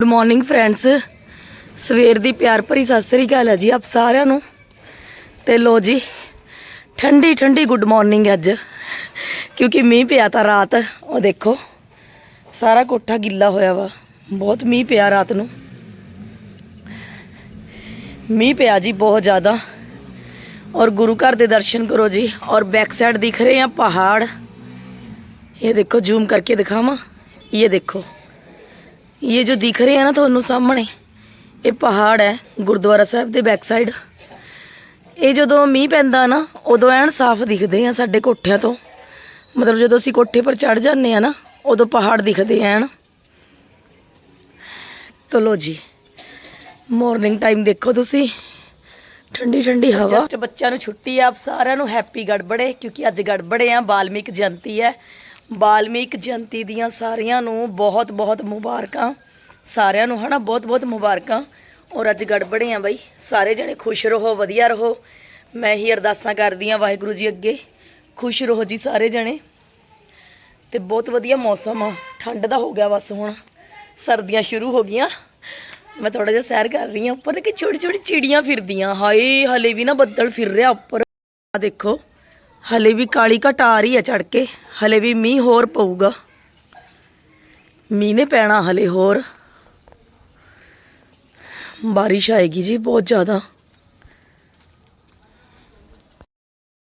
Good morning friends ਸਵੇਰ ਦੀ ਪਿਆਰ ਭਰੀ ਸਤਿ ਸ੍ਰੀ ਅਕਾਲ ਹੈ ਜੀ ਆਪ ਸਾਰਿਆਂ ਨੂੰ। ਤੇ ਲੋ ਜੀ, ਠੰਡੀ ਠੰਡੀ ਗੁੱਡ ਮਾਰਨਿੰਗ ਅੱਜ। ਕਿਉਂਕਿ ਮੀਂਹ ਪਿਆ ਤਾਂ ਰਾਤ। ਉਹ ਦੇਖੋ, ਸਾਰਾ ਕੋਠਾ ਗਿੱਲਾ ਹੋਇਆ ਵਾ। ਬਹੁਤ ਮੀਂਹ ਪਿਆ ਰਾਤ ਨੂੰ। ਮੀਂਹ ਪਿਆ ਜੀ ਬਹੁਤ ਜ਼ਿਆਦਾ। ਔਰ ਗੁਰੂ ਘਰ ਦੇ ਦਰਸ਼ਨ ਕਰੋ ਜੀ। ਔਰ ਬੈਕ ਸਾਈਡ ਦਿਖ ਰਹੇ ਆ ਪਹਾੜ। ਇਹ ਦੇਖੋ ਜ਼ੂਮ ਕਰਕੇ ਦਿਖਾਵਾਂ। ਇਹ ਦੇਖੋ। ਇਹ ਜੋ ਦਿਖ ਰਹੇ ਆ ਨਾ ਤੁਹਾਨੂੰ ਸਾਹਮਣੇ ਇਹ ਪਹਾੜ ਹੈ ਗੁਰਦੁਆਰਾ ਸਾਹਿਬ ਦੇ ਬੈਕ ਸਾਈਡ ਇਹ ਜਦੋਂ ਮੀਂਹ ਪੈਂਦਾ ਨਾ ਉਦੋਂ ਐਨ ਸਾਫ਼ ਦਿਖਦੇ ਆ ਸਾਡੇ ਕੋਠਿਆਂ ਤੋਂ ਮਤਲਬ ਜਦੋਂ ਅਸੀਂ ਕੋਠੇ ਪਰ ਚੜ ਜਾਂਦੇ ਆ ਨਾ ਉਦੋਂ ਪਹਾੜ ਦਿਖਦੇ ਐਨ ਚਲੋ ਜੀ ਮਾਰਨਿੰਗ ਟਾਈਮ ਦੇਖੋ ਤੁਸੀਂ ਠੰਡੀ ਠੰਡੀ ਹਵਾ ਜਸਟ ਬੱਚਿਆਂ ਨੂੰ ਛੁੱਟੀ ਆ ਆਪ ਸਾਰਿਆਂ ਨੂੰ ਹੈਪੀ ਗੜਬੜੇ ਕਿਉਂਕਿ ਅੱਜ ਗੜਬੜੇ ਆ ਬਾਲਮੀਕ ਜਯੰਤੀ ਹੈ ਬਾਲਮੀਕ ਜਯੰਤੀ ਦੀਆਂ ਸਾਰਿਆਂ ਨੂੰ ਬਹੁਤ ਬਹੁਤ ਮੁਬਾਰਕਾਂ। ਸਾਰਿਆਂ ਨੂੰ ਹਨਾ, ਬਹੁਤ ਬਹੁਤ ਮੁਬਾਰਕਾਂ। ਔਰ ਅੱਜ ਗੜਬੜੇ ਆ ਬਈ। ਸਾਰੇ ਜਣੇ ਖੁਸ਼ ਰਹੋ, ਵਧੀਆ ਰਹੋ। ਮੈਂ ਹੀ ਅਰਦਾਸਾਂ ਕਰਦੀ ਆ ਵਾਹਿਗੁਰੂ ਜੀ ਅੱਗੇ। ਖੁਸ਼ ਰਹੋ ਜੀ ਸਾਰੇ ਜਣੇ। ਤੇ ਬਹੁਤ ਵਧੀਆ ਮੌਸਮ ਆ। ਠੰਡ ਦਾ ਹੋ ਗਿਆ ਬਸ ਹੁਣ। ਸਰਦੀਆਂ ਸ਼ੁਰੂ ਹੋ ਗਈਆਂ। ਮੈਂ ਥੋੜਾ ਜਿਹਾ ਸੈਰ ਕਰ ਰਹੀ ਹਾਂ। ਉੱਪਰ ਕਿ ਛੋਟੀ ਛੋਟੀ ਚਿੜੀਆਂ ਫਿਰਦੀਆਂ। ਹਾਏ, ਹਲੇ ਵੀ ਨਾ ਬੱਦਲ ਫਿਰ ਰਿਹਾ ਉੱਪਰ। ਆ ਦੇਖੋ। ਹਲੇ ਵੀ ਕਾਲੀ ਘਟ ਆ ਰਹੀ ਹੈ ਚੜ ਕੇ ਹਲੇ ਵੀ ਮੀਂਹ ਹੋਰ ਪਊਗਾ ਮੀਂਹ ਨੇ ਪੈਣਾ ਹਲੇ ਹੋਰ ਬਾਰਿਸ਼ ਆਏਗੀ ਜੀ ਬਹੁਤ ਜ਼ਿਆਦਾ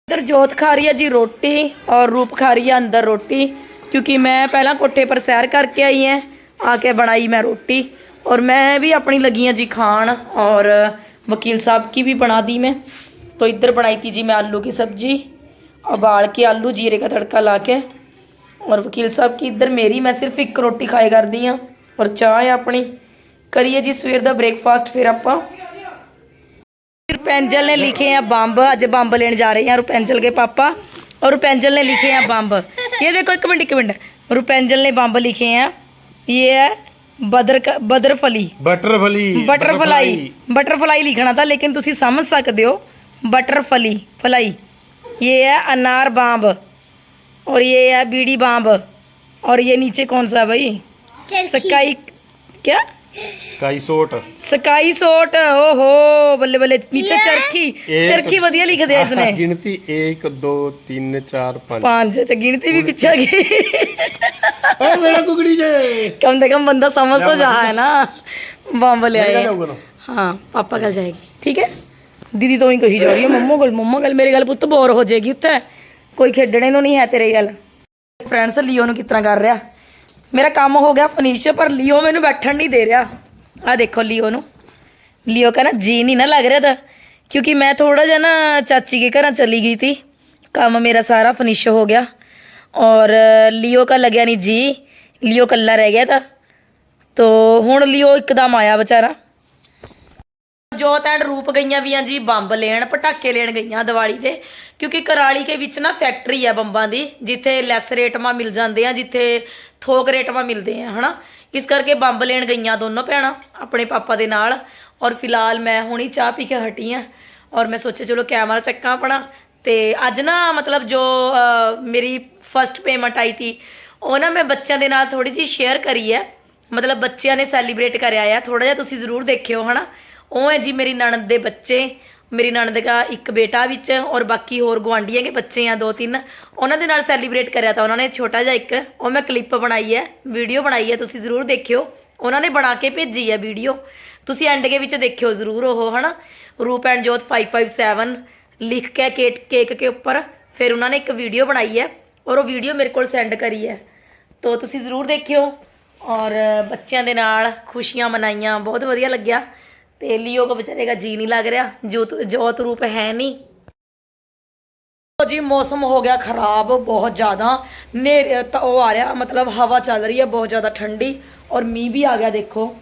ਇਧਰ ਜੋਤ ਖਾ ਰਹੀ ਹੈ ਜੀ ਰੋਟੀ ਔਰ ਰੂਪ ਖਾ ਰਹੀ ਹੈ ਅੰਦਰ ਰੋਟੀ क्योंकि मैं पहला कोठे पर सैर करके आई हैं आके बनाई मैं रोटी और मैं भी अपनी लगी हैं जी खान और वकील साहब की भी बना दी मैं तो इधर बनाई थी जी मैं आलू की सब्जी उबाल के आलू जीरे का तड़का ला के और वकील साहब की इधर मेरी मैं सिर्फ एक रोटी खाए कर दी हाँ और चाह है अपनी करिए जी सवेर का ब्रेकफास्ट फिर ਆਪਾਂ रुपेंजल ने लिखे हैं बम्ब आज बम्ब लेने जा रहे हैं रुपेंजल के पापा और रुपेंजल ने लिखे हैं बम्ब ये देखो एक मिनट एक मिनट रुपेंजल ने बम्ब लिखे हैं ये है बदर का बदरफली ਬਟਰਫਲੀ बटरफ्लाई बटरफ्लाई लिखना था लेकिन तुसी समझ सकते हो बटरफली फ्लाई ये है अनार बाम्ब और ये है बीड़ी बाम्ब और ये नीचे कौन सा है भाई स्काई क्या ਕਾਈ ਸੋਟ स्काई सोट ओहो बल्ले बल्ले नीचे चरखी एक- चरखी ਵਧੀਆ ਲਿਖਦੇ ਆ ਇਸਨੇ ਗਿਣਤੀ 1 2 3 4 5 ਪੰਜ ਅੱਛਾ ਗਿਣਤੀ भी पीछे आ गई ਓਏ ਮੇਰਾ ਕੁਕੜੀ ਜੇ कम से कम बंदा समझ तो जा है ना बम्ब ले आए ਜਾਊਗਾ ਨਾ हाँ पापा कल जाएगी ठीक है ਦੀਦੀ ਤੋਂ ਹੀ ਕਹੀ ਜਾ ਰਹੀ ਹੈ ਮੰਮੋ ਗੱਲ ਮੰਮੋ ਗੱਲ ਮੇਰੇ ਗੱਲ ਪੁੱਤ ਬੋਰ ਹੋ ਜਾਏਗੀ ਉੱਥੇ। ਕੋਈ ਖੇਡਣੇ ਨੂੰ ਨਹੀਂ ਹੈ ਤੇਰੇ ਗੱਲ। ਫਰੈਂਡਸ ਲੀਓ ਨੂੰ ਕਿਤਨਾ ਕਰ ਰਿਹਾ? ਮੇਰਾ ਕੰਮ ਹੋ ਗਿਆ ਫਰਨੀਚਰ ਪਰ ਲੀਓ ਮੈਨੂੰ ਬੈਠਣ ਨਹੀਂ ਦੇ ਰਿਹਾ। ਆ ਦੇਖੋ ਲੀਓ ਨੂੰ। ਲੀਓ ਕਹਿੰਦਾ, ਜੀ ਨਹੀਂ ਨਾ ਲੱਗ ਰਿਹਾ ਤਾਂ। ਕਿਉਂਕਿ ਮੈਂ ਥੋੜਾ ਜਿਹਾ ਨਾ ਚਾਚੀ ਕੇ ਘਰਾਂ ਚਲੀ ਗਈ ਸੀ ਕੰਮ ਮੇਰਾ ਸਾਰਾ ਫਿਨਿਸ਼ ਹੋ ਗਿਆ। ਔਰ ਲੀਓ ਕਾ ਲੱਗਿਆ ਨਹੀਂ ਜੀ। ਲੀਓ ਕੱਲਾ ਰਹਿ ਗਿਆ ਤਾਂ। ਤੋ, ਹੁਣ ਲਿਓ ਇੱਕਦਮ ਆਇਆ ਵਿਚਾਰਾ। ਜੋਤ ਐਂਡ ਰੂਪ ਗਈਆਂ ਵੀ ਆ ਜੀ, ਬੰਬ ਲੈਣ, ਪਟਾਕੇ ਲੈਣ ਗਈਆਂ ਦੀਵਾਲੀ ਦੇ। ਕਿਉਂਕਿ ਕਰਾਲੀ ਦੇ ਵਿੱਚ ਨਾ ਫੈਕਟਰੀ ਆ ਬੰਬਾਂ ਦੀ, ਜਿੱਥੇ ਲੈਸ ਰੇਟ ਮਾ ਮਿਲ ਜਾਂਦੇ ਆ ਜਿੱਥੇ ਥੋਕ ਰੇਟ ਮਾ ਮਿਲਦੇ ਆ, ਹਨਾ? ਇਸ ਕਰਕੇ ਬੰਬ ਲੈਣ ਗਈਆਂ ਦੋਨੋਂ ਭੈਣਾਂ, ਆਪਣੇ ਪਾਪਾ ਦੇ ਨਾਲ। ਔਰ ਫਿਲਹਾਲ ਮੈਂ ਹੁਣੀ ਚਾਹ ਪੀ ਕੇ ਹਟੀ ਆ। ਔਰ ਮੈਂ ਸੋਚਿਆ, ਚਲੋ ਕੈਮਰਾ ਚੱਕਾਂ ਆਪਣਾ। ਤੇ ਅੱਜ ਨਾ, ਮਤਲਬ ਜੋ ਮੇਰੀ ਫਰਸਟ ਪੇਮੈਂਟ ਆਈ ਸੀ ਉਹ ਨਾ ਮੈਂ ਬੱਚਿਆਂ ਦੇ ਨਾਲ ਥੋੜੀ ਜਿਹੀ ਸ਼ੇਅਰ ਕਰੀ ਹੈ ਮਤਲਬ ਬੱਚਿਆਂ ਨੇ ਸੈਲੀਬ੍ਰੇਟ ਕਰਿਆ ਆ। ਥੋੜਾ ਜਿਹਾ ਤੁਸੀਂ ਜ਼ਰੂਰ ਦੇਖਿਓ, ਹਨਾ? ਉਹ ਹੈ ਜੀ ਮੇਰੀ ਨਣਦ ਦੇ ਬੱਚੇ, ਮੇਰੀ ਨਣਦ ਦਾ ਇੱਕ ਬੇਟਾ ਵਿੱਚ ਔਰ ਬਾਕੀ ਹੋਰ ਗੁਆਂਢੀਆਂ ਦੇ ਬੱਚੇ ਆ ਦੋ ਤਿੰਨ। ਉਹਨਾਂ ਦੇ ਨਾਲ ਸੈਲੀਬ੍ਰੇਟ ਕਰਿਆ ਤਾਂ ਉਹਨਾਂ ਨੇ, ਛੋਟਾ ਜਿਹਾ ਇੱਕ, ਉਹ ਮੈਂ ਕਲਿੱਪ ਬਣਾਈ ਹੈ ਵੀਡੀਓ ਬਣਾਈ ਹੈ, ਤੁਸੀਂ ਜ਼ਰੂਰ ਦੇਖਿਓ। ਉਹਨਾਂ ਨੇ ਬਣਾ ਕੇ ਭੇਜੀ ਹੈ ਵੀਡੀਓ ਤੁਸੀਂ ਐਂਡ ਦੇ ਵਿੱਚ ਦੇਖਿਓ ਜ਼ਰੂਰ ਉਹ, ਹਨਾ? ਰੂਪ ਐਂਡ ਜੋਤ 557 ਲਿਖ ਕੇ, ਕੇਕ ਕੇਕ ਕੇ ਉੱਪਰ। ਫਿਰ ਉਹਨਾਂ ਨੇ ਇੱਕ ਵੀਡੀਓ ਬਣਾਈ ਹੈ ਔਰ ਉਹ ਵੀਡੀਓ ਮੇਰੇ ਕੋਲ ਸੈਂਡ ਕਰੀ ਹੈ। ਤੋ ਤੁਸੀਂ ਜ਼ਰੂਰ ਦੇਖਿਓ ਔਰ ਬੱਚਿਆਂ ਦੇ ਨਾਲ ਖੁਸ਼ੀਆਂ ਮਨਾਈਆਂ, ਬਹੁਤ ਵਧੀਆ ਲੱਗਿਆ। ਤੇ ਲਿਓ ਕੋ ਵਿਚਾਰੇ ਦਾ ਜੀ ਨਹੀਂ ਲੱਗ ਰਿਹਾ, ਜੋਤ ਜੋਤ ਰੂਪ ਹੈ ਨਹੀਂ। ਜੀ, ਮੌਸਮ ਹੋ ਗਿਆ ਖਰਾਬ ਬਹੁਤ ਜ਼ਿਆਦਾ। ਨੇਰ ਤਾਂ ਉਹ ਆ ਰਿਹਾ, ਮਤਲਬ ਹਵਾ ਚੱਲ ਰਹੀ ਹੈ ਬਹੁਤ ਜ਼ਿਆਦਾ ਠੰਡੀ ਔਰ ਮੀਂਹ ਵੀ ਆ ਗਿਆ, ਦੇਖੋ।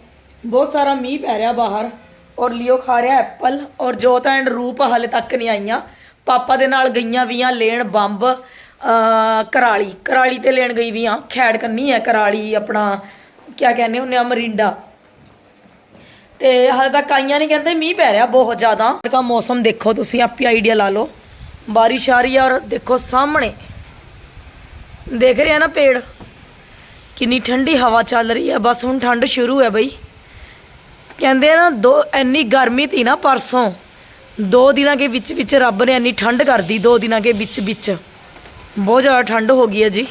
ਬਹੁਤ ਸਾਰਾ ਮੀਂਹ ਪੈ ਰਿਹਾ ਬਾਹਰ ਔਰ ਲਿਓ ਖਾ ਰਿਹਾ ਐਪਲ ਔਰ ਜੋਤ ਐਂਡ ਰੂਪ ਹਲੇ ਤੱਕ ਨਹੀਂ ਆਈਆਂ। ਪਾਪਾ ਦੇ ਨਾਲ ਗਈਆਂ ਵੀਆਂ ਲੈਣ ਬੰਬ ਕਰਾਲੀ। ਕਰਾਲੀ ਤੇ ਲੈਣ ਗਈ ਵੀਆਂ, ਖੈੜ ਕੰਨੀ ਹੈ, ਕਰਾਲੀ ਆਪਣਾ ਕੀ ਕਹਿੰਦੇ ਹੁੰਨੇ ਆ, ਮਰਿੰਡਾ। ਤੇ ਹਾਲੇ ਤੱਕ ਆਈਆਂ ਨਹੀਂ ਕਹਿੰਦੇ ਮੀਂਹ ਪੈ ਰਿਹਾ ਬਹੁਤ ਜ਼ਿਆਦਾ। ਦਾ ਮੌਸਮ ਦੇਖੋ ਤੁਸੀਂ, ਆਪੀ ਆਈਡੀਆ ਲਾ ਲਓ। ਬਾਰਿਸ਼ ਆ ਰਹੀ ਹੈ ਔਰ ਦੇਖੋ ਸਾਹਮਣੇ। ਦੇਖ ਰਹੇ ਆ ਨਾ ਪੇੜ? ਕਿੰਨੀ ਠੰਡੀ ਹਵਾ ਚੱਲ ਰਹੀ ਹੈ ਬਸ ਹੁਣ ਠੰਡ ਸ਼ੁਰੂ ਹੈ ਬਈ। ਕਹਿੰਦੇ ਆ ਨਾ, ਦੋ, ਇੰਨੀ ਗਰਮੀ ਤੀ ਨਾ ਪਰਸੋਂ। ਦੋ ਦਿਨਾਂ ਦੇ ਵਿੱਚ ਵਿੱਚ ਰੱਬ ਨੇ ਇੰਨੀ ਠੰਡ ਕਰਦੀ ਦੋ ਦਿਨਾਂ ਦੇ ਵਿੱਚ ਵਿੱਚ। ਬਹੁਤ ਜ਼ਿਆਦਾ ਠੰਡ ਹੋ ਗਈ ਹੈ ਜੀ।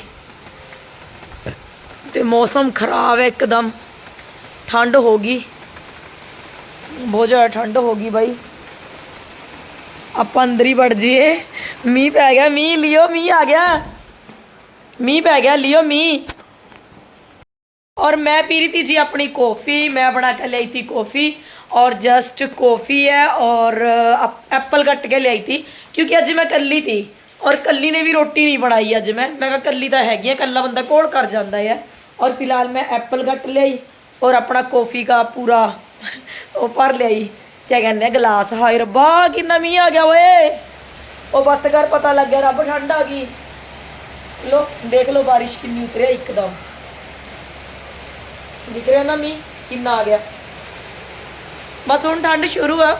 ਤੇ ਮੌਸਮ ਖਰਾਬ ਹੈ ਇੱਕਦਮ। ਠੰਡ ਹੋ ਗਈ। बहुत ज़्यादा ठंड होगी भाई। आप अंदर ही बढ़ जाइए। मी पै गया मी लियो मी आ गया। मी पै गया, लियो मी और मैं पी रही थी जी अपनी कॉफ़ी, मैं बना कर ले आई थी कॉफ़ी। और जस्ट कॉफ़ी है और एप्पल कट के लाई थी, क्योंकि अज मैं कली थी। और कली ने भी रोटी नहीं बनाई अज मैं। मैं कली तो हैगी कला बंदा कौन कर जाता है। और फ़िलहाल मैं एप्पल कट ले और अपना कॉफ़ी का पूरा ਉਹ ਭਰ ਲਿਆਈ। ਕਿਆ ਕਹਿੰਦੇ ਗਲਾਸ। ਹਾਏ ਰੱਬਾ ਕਿੰਨਾ ਮੀਂਹ ਆ ਗਿਆ ਓਏ। ਉਹ ਬਸ ਕਰ, ਪਤਾ ਲੱਗਿਆ ਰੱਬ ਠੰਡ ਆ ਗਈ। ਲੋ, ਦੇਖ ਲੋ ਬਾਰਿਸ਼ ਕਿੰਨੀ ਉਤਰਿਆ ਇੱਕਦਮ। ਦਿਖ ਰਿਹਾ ਕਿੰਨਾ ਆ ਗਿਆ। ਬਸ ਹੁਣ ਠੰਡ ਸ਼ੁਰੂ ਆ।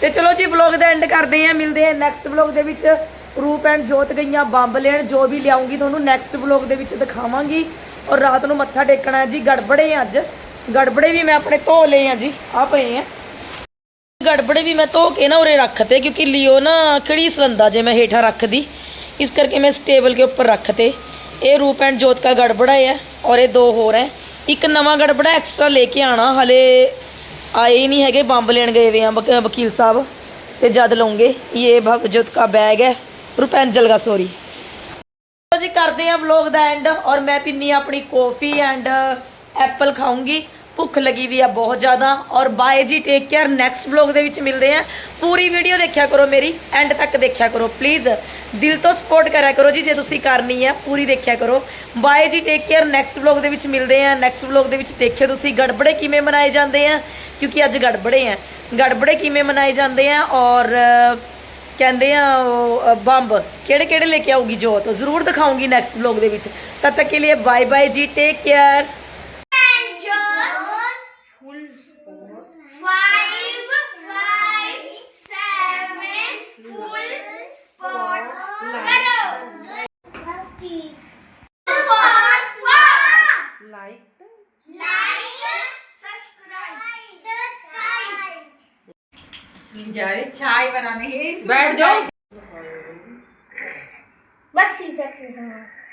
ਤੇ ਚਲੋ ਜੀ ਵਲੌਗ ਦਾ ਐਂਡ ਕਰਦੇ ਆ ਮਿਲਦੇ ਆ ਨੈਕਸਟ ਵਲੌਗ ਦੇ ਵਿੱਚ। ਰੂਪ ਐਂਡ ਜੋਤ ਗਈਆਂ, ਬੰਬ ਲੈਣ, ਜੋ ਵੀ ਲਿਆਉਂਗੀ ਤੁਹਾਨੂੰ ਨੈਕਸਟ ਵਲੋਗ ਦੇ ਵਿੱਚ ਦਿਖਾਵਾਂਗੀ। ਔਰ ਰਾਤ ਨੂੰ ਮੱਥਾ ਟੇਕਣਾ ਹੈ ਜੀ, ਗੜਬੜੇ ਅੱਜ। ਗੜਬੜੇ ਵੀ ਮੈਂ ਆਪਣੇ ਧੋ ਲਏ ਆ ਜੀ। ਆ ਪਏ ਆ। ਗੜਬੜੇ ਵੀ ਮੈਂ ਧੋ ਕੇ ਨਾ ਉਰੇ ਰੱਖਤੇ, ਕਿਉਂਕਿ ਲਿਓ ਨਾ ਕਿਹੜੀ ਸਲੰਦਾ ਜੇ ਮੈਂ ਹੇਠਾਂ ਰੱਖਦੀ। ਇਸ ਕਰਕੇ ਮੈਂ ਸਟੇਬਲ ਕੇ ਉੱਪਰ ਰੱਖਤੇ। ਇਹ ਰੂਪ ਐਂਡ ਜੋਤ ਦਾ ਗੜਬੜਾ ਹੈ ਔਰ ਇਹ ਦੋ ਹੋਰ ਹੈ ਇੱਕ ਨਵਾਂ ਗੜਬੜਾ ਐਕਸਟਰਾ ਲੈ ਕੇ ਆਣਾ, ਹਲੇ ਆਏ ਹੀ ਨਹੀਂ ਹੈਗੇ, ਬੰਬ ਲੈਣ ਗਏ ਵੇ ਆ ਵਕੀਲ ਸਾਹਿਬ। ਤੇ ਜਦ ਲਉਂਗੇ ਇਹ ਭਗਜੋਤ ਦਾ ਬੈਗ ਹੈ ਰੂਪੈਂਜਲ ਦਾ ਸੋਰੀ ਜੀ, ਕਰਦੇ ਆ ਵਲੌਗ ਦਾ ਐਂਡ ਔਰ ਮੈਂ ਪਿੰਨੀ ਆਪਣੀ ਕੌਫੀ ਐਂਡ ਐਪਲ ਖਾਉਂਗੀ ਭੁੱਖ ਲੱਗੀ ਵੀ ਆ ਬਹੁਤ ਜ਼ਿਆਦਾ। ਔਰ ਬਾਏ ਜੀ ਟੇਕ ਕੇਅਰ ਨੈਕਸਟ ਵਲੌਗ ਦੇ ਵਿੱਚ ਮਿਲਦੇ ਆ। ਪੂਰੀ ਵੀਡੀਓ ਦੇਖਿਆ ਕਰੋ ਮੇਰੀ। ਐਂਡ ਤੱਕ ਦੇਖਿਆ ਕਰੋ ਪਲੀਜ਼ ਦਿਲ ਤੋਂ ਸਪੋਰਟ ਕਰਿਆ ਕਰੋ ਜੀ, ਜੇ ਤੁਸੀਂ ਕਰਨੀ ਹੈ ਪੂਰੀ ਦੇਖਿਆ ਕਰੋ। ਬਾਏ ਜੀ ਟੇਕ ਕੇਅਰ ਨੈਕਸਟ ਵਲੌਗ ਦੇ ਵਿੱਚ ਮਿਲਦੇ ਆ। ਨੈਕਸਟ ਵਲੌਗ ਦੇ ਵਿੱਚ ਦੇਖਿਓ ਤੁਸੀਂ ਗੜਬੜੇ ਕਿਵੇਂ ਮਨਾਏ ਜਾਂਦੇ ਆ। ਕਿਉਂਕਿ ਅੱਜ ਗੜਬੜੇ ਆ। ਗੜਬੜੇ ਕਿਵੇਂ ਮਨਾਏ ਜਾਂਦੇ ਆ। ਔਰ, ਕਹਿੰਦੇ ਆ ਬੰਬ। ਕਿਹੜੇ ਕਿਹੜੇ ਲੈ ਕੇ ਆਊਗੀ ਜੋਤ? ਜ਼ਰੂਰ ਦਿਖਾਉਂਗੀ ਨੈਕਸਟ ਵਲੌਗ ਦੇ ਵਿੱਚ। ਤਦ ਤੱਕ ਕੇ ਲਈ ਬਾਏ ਬਾਏ ਜੀ ਟੇਕ ਕੇਅਰ जा रहे चाय बनाने है बैठ जाओ बस इधर से हाँ। कट गया